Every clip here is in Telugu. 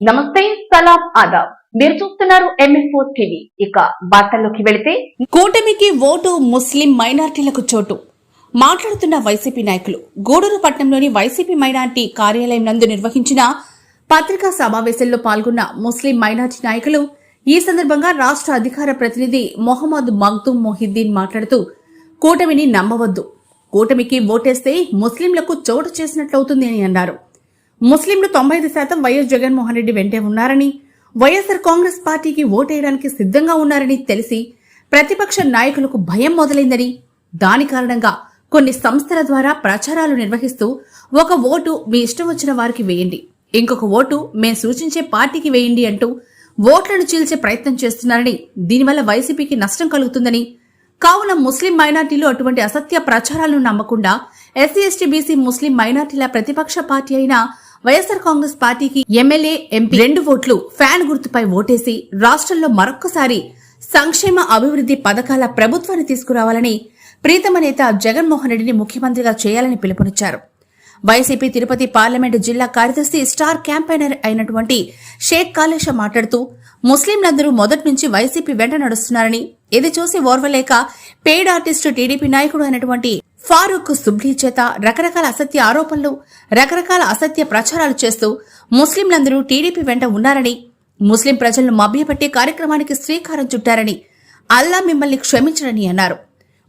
నమస్తే సలాం ఆదాబ్. మీరు చూస్తున్నారు ఎంఎఫ్ఓ టీవీ ఇక వార్తల్లోకి వెళితే కూటమికి ఓటు ముస్లిం మైనార్టీలకు చోటు. మాట్లాడుతున్న వైసీపీ నాయకులు గూడూరు పట్టణంలోని వైసీపీ మైనార్టీ కార్యాలయం నందు నిర్వహించిన పత్రికా సమావేశంలో పాల్గొన్న ముస్లిం మైనార్టీ నాయకులు ఈ సందర్భంగా రాష్ట్ర అధికార ప్రతినిధి మొహమ్మద్ మగ్దూమ్ మొహిద్దీన్ మాట్లాడుతూ కూటమిని నమ్మవద్దు. కూటమికి ఓటేస్తే ముస్లింలకు చోటు చేసినట్లవుతుంది అని అన్నారు. ముస్లింలు తొంభై ఐదు శాతం వైఎస్ జగన్మోహన్ రెడ్డి వెంటే ఉన్నారని వైఎస్ఆర్ కాంగ్రెస్ పార్టీకి ఓటేయడానికి సిద్ధంగా ఉన్నారని తెలిసి ప్రతిపక్ష నాయకులకు భయం మొదలైందని దాని కారణంగా కొన్ని సంస్థల ద్వారా ప్రచారాలు నిర్వహిస్తూ ఒక ఓటు మీ ఇష్టం వచ్చిన వారికి వేయండి. ఇంకొక ఓటు మేం సూచించే పార్టీకి వేయండి అంటూ ఓట్లను చీల్చే ప్రయత్నం చేస్తున్నారని దీనివల్ల వైసీపీకి నష్టం కలుగుతుందని కావున ముస్లిం మైనార్టీలు అటువంటి అసత్య ప్రచారాలను నమ్మకుండా ఎస్సీ ఎస్టీ బీసీ ముస్లిం మైనార్టీల ప్రతిపక్ష పార్టీ అయిన వైఎస్ఆర్ కాంగ్రెస్ పార్టీకి ఎమ్మెల్యే ఎంపీ రెండు ఓట్లు ఫ్యాన్ గుర్తుపై ఓటేసి రాష్ట్రంలో మరొక్కసారి సంక్షేమ అభివృద్ధి పథకాల ప్రభుత్వాన్ని తీసుకురావాలని ప్రీతమ నేత జగన్మోహన్ రెడ్డిని ముఖ్యమంత్రిగా చేయాలని పిలుపునిచ్చారు. వైసీపీ తిరుపతి పార్లమెంటు జిల్లా కార్యదర్శి స్టార్ క్యాంపెయినర్ అయినటువంటి షేక్ కాళేష మాట్లాడుతూ ముస్లింలందరూ మొదటి నుంచి వైసీపీ వెంట నడుస్తున్నారని ఇది చూసి ఓర్వలేక పెయిడ్ ఆర్టిస్టు టీడీపీ నాయకుడు అయినటువంటి ఫారూక్ సుబ్లీ చేత రకరకాల అసత్య ఆరోపణలు రకరకాల అసత్య ప్రచారాలు చేస్తూ ముస్లింలందరూ టీడీపీ వెంట ఉన్నారని ముస్లిం ప్రజలను మభ్యపెట్టే కార్యక్రమానికి శ్రీకారం చుట్టారని అల్లా మిమ్మల్ని క్షమించడని అన్నారు.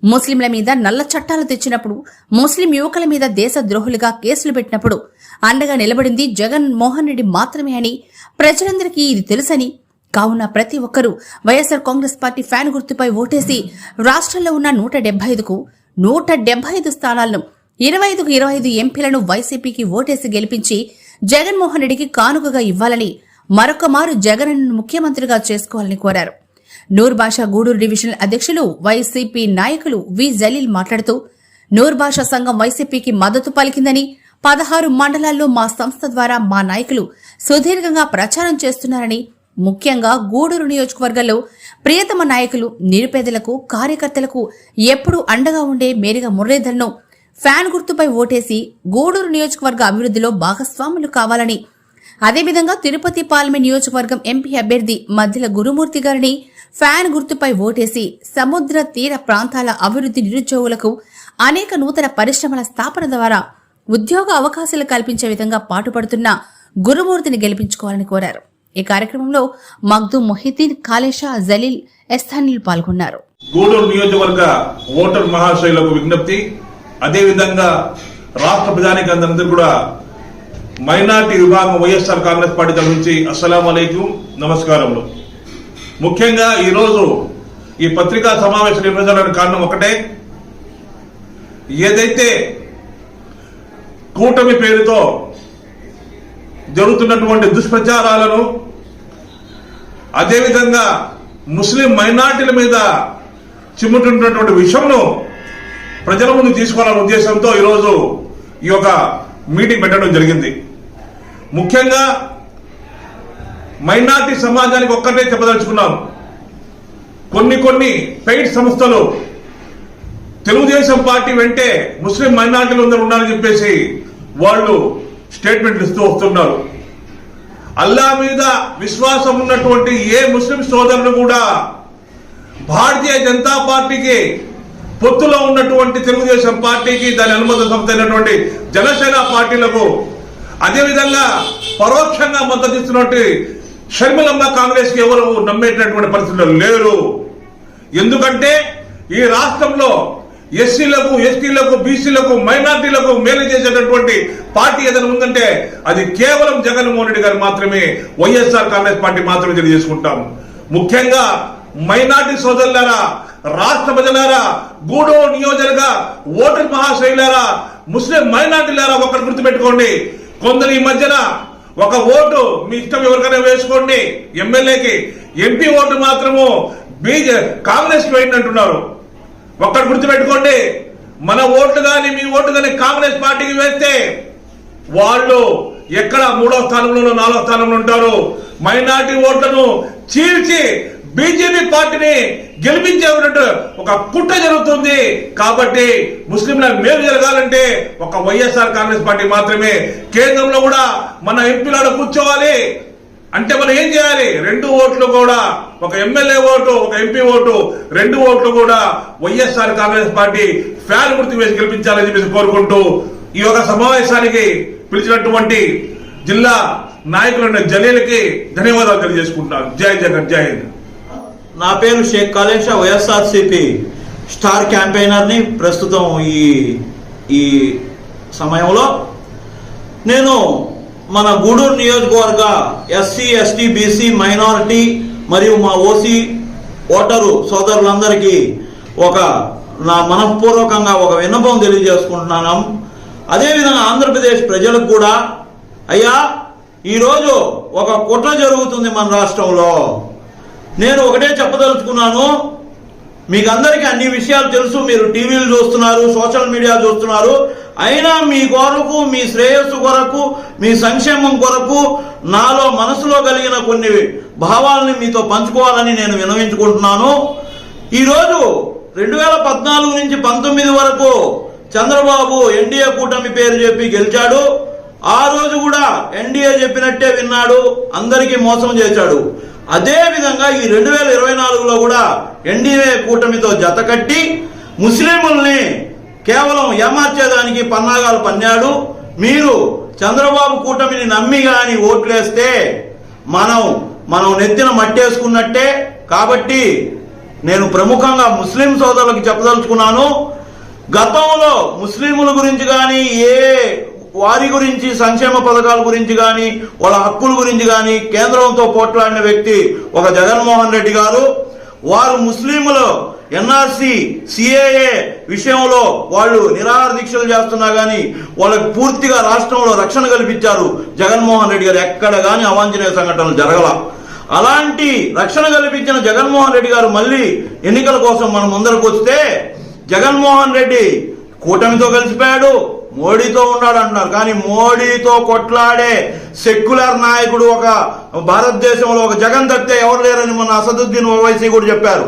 ముస్లింల మీద నల్ల చట్టాలు తెచ్చినప్పుడు ముస్లిం యువకుల మీద దేశద్రోహులుగా కేసులు పెట్టినప్పుడు అండగా నిలబడింది జగన్ మోహన్ రెడ్డి మాత్రమే అని ప్రజలందరికీ ఇది తెలుసని కావున ప్రతి ఒక్కరూ వైఎస్ఆర్ కాంగ్రెస్ పార్టీ ఫ్యాన్ గుర్తుపై ఓటేసి రాష్ట్రంలో ఉన్న నూట డెబ్బై ఐదుకు నూట డెబ్బై ఐదు స్థానాలను ఇరవై ఐదుకు ఇరవై ఐదు ఎంపీలను వైసీపీకి ఓటేసి గెలిపించి జగన్మోహన్ రెడ్డికి కానుకగా ఇవ్వాలని మరొక మారు జగన్ ముఖ్యమంత్రిగా చేసుకోవాలని కోరారు. నూర్బాషా గూడూరు డివిజనల్ అధ్యక్షులు వైసీపీ నాయకులు వి. జలీల్ మాట్లాడుతూ నూర్బాషా సంఘం వైసీపీకి మద్దతు పలికిందని పదహారు మండలాల్లో మా సంస్థ ద్వారా మా నాయకులు సుదీర్ఘంగా ప్రచారం చేస్తున్నారని ముఖ్యంగా గూడూరు నియోజకవర్గంలో ప్రియతమ నాయకులు నిరుపేదలకు కార్యకర్తలకు ఎప్పుడూ అండగా ఉండే మేరిగా మురళీధర్ను ఫ్యాన్ గుర్తుపై ఓటేసి గూడూరు నియోజకవర్గ అభివృద్ధిలో భాగస్వాములు కావాలని. అదేవిధంగా తిరుపతి పాల్మె నియోజకవర్గం ఎంపీ అభ్యర్థి మధ్యల గురుమూర్తి గారిని ఫ్యాన్ గుర్తుపై ఓటేసి సముద్ర తీర ప్రాంతాల అభివృద్ధి నిరుద్యోగులకు అనేక నూతన పరిశ్రమల స్థాపన ద్వారా ఉద్యోగ అవకాశాలు కల్పించే విధంగా పాటుపడుతున్న గురుమూర్తిని గెలిపించుకోవాలని కోరారు. ఈ కార్యక్రమంలో మగ్దు మొహిద్దీన్ కాలేషా జలీల్ ఎస్థానీలు పాల్గొన్నారు. గూడూరు నియోజకవర్గ ఓటర్ మహాశయులకు విజ్ఞప్తి అదేవిధంగా రాష్ట్ర ప్రజానికందరికీ కూడా మైనార్టీ విభాగం వైఎస్ఆర్ కాంగ్రెస్ పార్టీ తరఫు నుంచి అస్సలం అలైకుం నమస్కారములు. ముఖ్యంగా ఈరోజు ఈ పత్రికా సమావేశం నిర్వహించడానికి కారణం ఒకటే. ఏదైతే కూటమి పేరుతో జరుగుతున్నటువంటి దుష్ప్రచారాలను అదేవిధంగా ముస్లిం మైనార్టీల మీద చిమ్ముతున్నటువంటి విషయంను ప్రజల ముందు తీసుకోవాలనే ఉద్దేశంతో ఈరోజు ఈ యొక్క మీటింగ్ పెట్టడం జరిగింది. ముఖ్యంగా మైనార్టీ సమాజానికి ఒక్కటే చెప్పదలుచుకున్నాను కొన్ని కొన్ని పెయిడ్ సంస్థలు తెలుగుదేశం పార్టీ వెంటే ముస్లిం మైనార్టీలు ఉండాలని ఉన్నారని చెప్పేసి వాళ్ళు స్టేట్మెంట్లు ఇస్తూ వస్తున్నారు. అల్లా మీద విశ్వాసం ఉన్నటువంటి ఏ ముస్లిం సోదరులు కూడా భారతీయ జనతా పార్టీకి పొత్తులో ఉన్నటువంటి తెలుగుదేశం పార్టీకి దాని అనుమతి సంస్థ అయినటువంటి జనసేన పార్టీలకు అదేవిధంగా పరోక్షంగా మద్దతు ఇస్తున్నటువంటి షర్మిలమ్మ కాంగ్రెస్కి ఎవరు నమ్మేటటువంటి పరిస్థితులు లేరు. ఎందుకంటే ఈ రాష్ట్రంలో ఎస్సీలకు ఎస్టీలకు బీసీలకు మైనార్టీలకు మేలు చేసేటటువంటి పార్టీ ఏదైనా ఉందంటే అది కేవలం జగన్మోహన్ రెడ్డి గారు మాత్రమే వైఎస్ఆర్ కాంగ్రెస్ పార్టీ మాత్రమే తెలియజేసుకుంటాం. ముఖ్యంగా మైనార్టీ సోదరులారా రాష్ట్ర ప్రజలారా గూడో నియోజకవర్గ ఓటర్ మహాశైలారా ముస్లిం మైనార్టీలారా ఒకటి గుర్తుపెట్టుకోండి. కొందరు ఈ మధ్యన ఒక ఓటు మీ ఇష్టం ఎవరికైనా వేసుకోండి ఎమ్మెల్యేకి. ఎంపీ ఓటు మాత్రము బీజే కాంగ్రెస్ పోయిందంటున్నారు ఒక్కటి గుర్తుపెట్టుకోండి. మన ఓట్లు కానీ మీ ఓట్లు కానీ కాంగ్రెస్ పార్టీకి వేస్తే వాళ్ళు ఎక్కడ మూడో స్థానంలో నాలుగో స్థానంలో ఉంటారు. మైనార్టీ ఓట్లను చీల్చి బీజేపీ పార్టీని గెలిపించేటట్టు ఒక కుట్ర జరుగుతుంది. కాబట్టి ముస్లింల మేలు జరగాలంటే ఒక వైఎస్ఆర్ కాంగ్రెస్ పార్టీ మాత్రమే. కేంద్రంలో కూడా మన ఎంపీలలో కూర్చోవాలి. అంటే మనం ఏం చేయాలి? రెండు ఓట్లు కూడా ఒక ఎమ్మెల్యే ఓటు ఒక ఎంపీ ఓటు రెండు ఓట్లు కూడా వైఎస్ఆర్ కాంగ్రెస్ పార్టీ ఫ్యాన్ గుర్తు వేసి గెలిపించాలని చెప్పేసి కోరుకుంటూ ఈ యొక్క సమావేశానికి పిలిచినటువంటి జిల్లా నాయకులైన జలీలకి ధన్యవాదాలు తెలియజేసుకుంటున్నాను. జై జగన్ జై హింద్. నా పేరు షేక్ కాలేష వైఎస్ఆర్సిపి స్టార్ క్యాంపెయినర్ని ప్రస్తుతం ఈ ఈ సమయంలో నేను మన గూడూరు నియోజకవర్గ ఎస్సీ ఎస్టీ బీసీ మైనారిటీ మరియు మా ఓసీ ఓటరు సోదరులందరికీ ఒక నా మనఃపూర్వకంగా ఒక విన్నపం తెలియజేసుకుంటున్నాను. అదేవిధంగా ఆంధ్రప్రదేశ్ ప్రజలకు కూడా అయ్యా ఈరోజు ఒక కుట్ర జరుగుతుంది మన రాష్ట్రంలో. నేను ఒకటే చెప్పదలుచుకున్నాను మీకు అందరికీ అన్ని విషయాలు తెలుసు మీరు టీవీలు చూస్తున్నారు సోషల్ మీడియా చూస్తున్నారు అయినా మీ కొరకు మీ శ్రేయస్సు కొరకు మీ సంక్షేమం కొరకు నాలో మనసులో కలిగిన కొన్ని భావాలని మీతో పంచుకోవాలని నేను వినవించుకుంటున్నాను. ఈరోజు రెండు వేల పద్నాలుగు నుంచి పంతొమ్మిది వరకు చంద్రబాబు ఎన్డీఏ కూటమి పేరు చెప్పి గెలిచాడు. ఆ రోజు కూడా ఎన్డీఏ చెప్పినట్టే విన్నాడు అందరికీ మోసం చేశాడు. అదే విధంగా ఈ రెండు వేల ఇరవై నాలుగులో కూడా ఎన్డీఏ కూటమితో జతకట్టి ముస్లింలని కేవలం ఏమార్చేదానికి పన్నాగాలు పన్నాడు మీరు చంద్రబాబు కూటమిని నమ్మి గాని ఓట్లేస్తే మనం మనం నెత్తిన మట్టేసుకున్నట్టే. కాబట్టి నేను ప్రముఖంగా ముస్లిం సోదరులకు చెప్పదలుచుకున్నాను. గతంలో ముస్లింల గురించి కానీ ఏ వారి గురించి సంక్షేమ పథకాల గురించి కానీ వాళ్ళ హక్కుల గురించి కానీ కేంద్రంతో పోట్లాడిన వ్యక్తి ఒక జగన్మోహన్ రెడ్డి గారు. వారు ముస్లింలు ఎన్ఆర్సి సిఏఏ విషయంలో వాళ్ళు నిరాహార దీక్షలు చేస్తున్నా గానీ వాళ్ళకి పూర్తిగా రాష్ట్రంలో రక్షణ కల్పించారు జగన్మోహన్ రెడ్డి గారు. ఎక్కడ గాని అవాంఛనీయ సంఘటనలు జరగల. అలాంటి రక్షణ కల్పించిన జగన్మోహన్ రెడ్డి గారు మళ్ళీ ఎన్నికల కోసం మనం ముందరకు వస్తే జగన్మోహన్ రెడ్డి కూటమితో కలిసిపోయాడు మోడీతో ఉన్నాడు అంటున్నారు. కానీ మోడీతో కొట్లాడే సెక్యులర్ నాయకుడు ఒక భారతదేశంలో ఒక జగన్ తప్పితే ఎవరు లేరని మొన్న అసదుద్దీన్ ఓవైసీ కూడా చెప్పారు.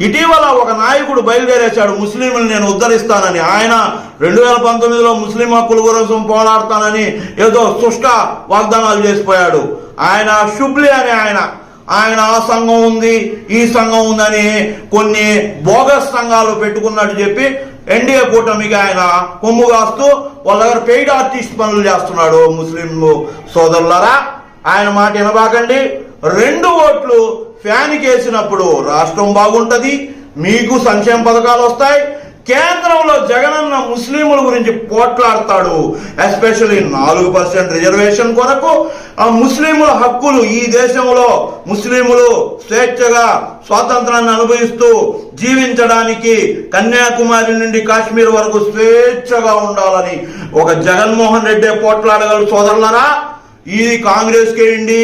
ఇటీవల ఒక నాయకుడు బయలుదేరేశాడు ముస్లింలు నేను ఉద్ధరిస్తానని. ఆయన రెండు వేల పంతొమ్మిదిలో ముస్లిం హక్కుల కోసం పోరాడతానని ఏదో సుష్ట వాగ్దానాలు చేసిపోయాడు. ఆయన షుబ్లీ అనే ఆయన. ఆయన ఆ సంఘం ఉంది ఈ సంఘం ఉందని కొన్ని బోగస్ సంఘాలు పెట్టుకున్నట్టు చెప్పి ఎన్డీఏ కూటమికి ఆయన కొమ్ము కాస్తూ వాళ్ళ దగ్గర పెయిడ్ ఆర్టిస్ట్ పనులు చేస్తున్నాడు ముస్లింలు సోదరులరా. ఆయన మాట వినబాకండి. రెండు ఓట్లు ఫ్యాన్ కేసినప్పుడు రాష్ట్రం బాగుంటది మీకు సంక్షేమ పథకాలు వస్తాయి. కేంద్రంలో జగనన్న ముస్లింల గురించి పోట్లాడతాడు. ఎస్పెషల్లీ నాలుగు పర్సెంట్ రిజర్వేషన్ కొరకు ఆ ముస్లింల హక్కులు ఈ దేశంలో ముస్లింలు స్వేచ్ఛగా స్వాతంత్రాన్ని అనుభవిస్తూ జీవించడానికి కన్యాకుమారి నుండి కాశ్మీర్ వరకు స్వేచ్ఛగా ఉండాలని ఒక జగన్మోహన్ రెడ్డి పోట్లాడగలరు సోదరులరా ఇది కాంగ్రెస్ కేయండి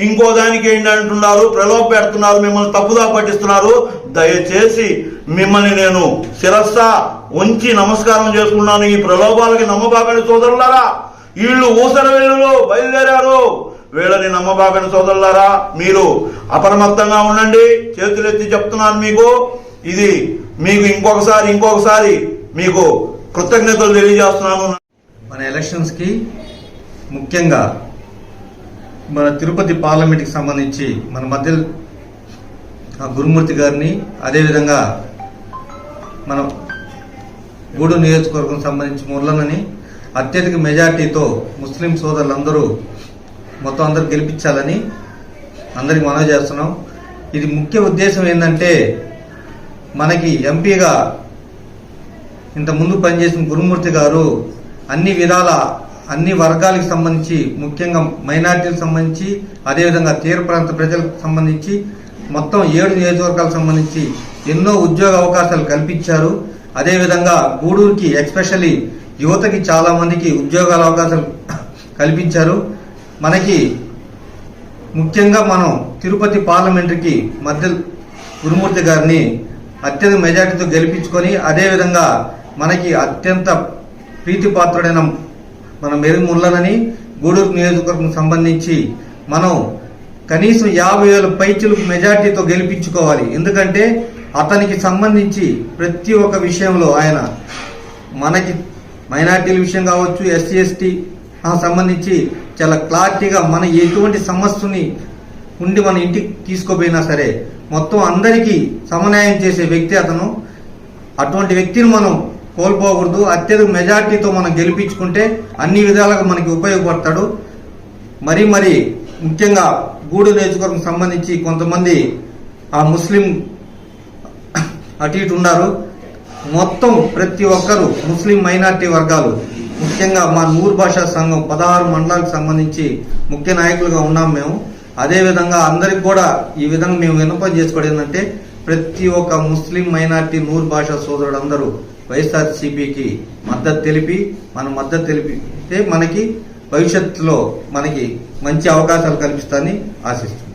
ఇంకో దానికి ఏంటి అంటున్నారు? ప్రలోభ పెడుతున్నారు మిమ్మల్ని తప్పుదా పట్టిస్తున్నారు. దయచేసి మిమ్మల్ని నేను శిరస్స ఉంచి నమస్కారం చేసుకున్నాను. ఈ ప్రలోభాలకి నమ్మబాకని సోదరులారా. వీళ్ళు ఊసర వేళ్ళు బయలుదేరారు. వీళ్ళని నమ్మబాకని సోదరులారా. మీరు అప్రమత్తంగా ఉండండి. చేతులెత్తి చెప్తున్నాను మీకు. ఇది మీకు ఇంకొకసారి ఇంకొకసారి మీకు కృతజ్ఞతలు తెలియజేస్తున్నాను. మన ఎలక్షన్స్కి ముఖ్యంగా మన తిరుపతి పార్లమెంట్కి సంబంధించి మన మధ్య ఆ గురుమూర్తి గారిని అదేవిధంగా మన గూడు నియోజకవర్గం సంబంధించి మురళనని అత్యధిక మెజార్టీతో ముస్లిం సోదరులందరూ మొత్తం అందరూ గెలిపించాలని అందరికి మనవి చేస్తున్నాం. ఇది ముఖ్య ఉద్దేశం ఏంటంటే మనకి ఎంపీగా ఇంత ముందు పనిచేసిన గురుమూర్తి గారు అన్ని విధాల అన్ని వర్గాలకు సంబంధించి ముఖ్యంగా మైనార్టీలకు సంబంధించి అదేవిధంగా తీర ప్రాంత ప్రజలకు సంబంధించి మొత్తం ఏడు నియోజకవర్గాలకు సంబంధించి ఎన్నో ఉద్యోగ అవకాశాలు కల్పించారు. అదేవిధంగా గూడూరుకి ఎక్స్పెషల్లీ యువతకి చాలా మందికి ఉద్యోగాల అవకాశాలు కల్పించారు. మనకి ముఖ్యంగా మనం తిరుపతి పార్లమెంటరీకి మధ్య గురుమూర్తి గారిని అత్యధిక మెజార్టీతో గెలిపించుకొని అదేవిధంగా మనకి అత్యంత ప్రీతిపాత్రుడైన మన మెరుగుమల్లనని గూడూరు నియోజకవర్గం సంబంధించి మనం కనీసం యాభై వేల పైచులకు మెజార్టీతో గెలిపించుకోవాలి. ఎందుకంటే అతనికి సంబంధించి ప్రతి ఒక్క విషయంలో ఆయన మనకి మైనార్టీల విషయం కావచ్చు ఎస్సీ ఎస్టీ సంబంధించి చాలా క్లారిటీగా మన ఎటువంటి సమస్యని ఉండి మన ఇంటికి తీసుకోపోయినా సరే మొత్తం అందరికీ సమన్యాయం చేసే వ్యక్తి అతను. అటువంటి వ్యక్తిని మనం కోల్పోకూడదు. అత్యధిక మెజార్టీతో మనం గెలిపించుకుంటే అన్ని విధాలుగా మనకి ఉపయోగపడతాడు. మరి మరి ముఖ్యంగా గూడు నియోజకవర్గం సంబంధించి కొంతమంది ఆ ముస్లిం అటు ఇటు ఉన్నారు. మొత్తం ప్రతి ఒక్కరు ముస్లిం మైనార్టీ వర్గాలు. ముఖ్యంగా మా నూరు భాషా సంఘం పదహారు మండలాలకు సంబంధించి ముఖ్య నాయకులుగా ఉన్నాం మేము. అదేవిధంగా అందరికి కూడా ఈ విధంగా మేము విన్నపం చేసుకోవడం ఏంటంటే ప్రతి ఒక్క ముస్లిం మైనార్టీ నూరు భాషా సోదరుడు అందరూ వైఎస్ఆర్సీపీకి మద్దతు తెలిపి మన మద్దతు తెలిపితే మనకి భవిష్యత్తులో మనకి మంచి అవకాశాలు కల్పిస్తారని ఆశిస్తున్నాం.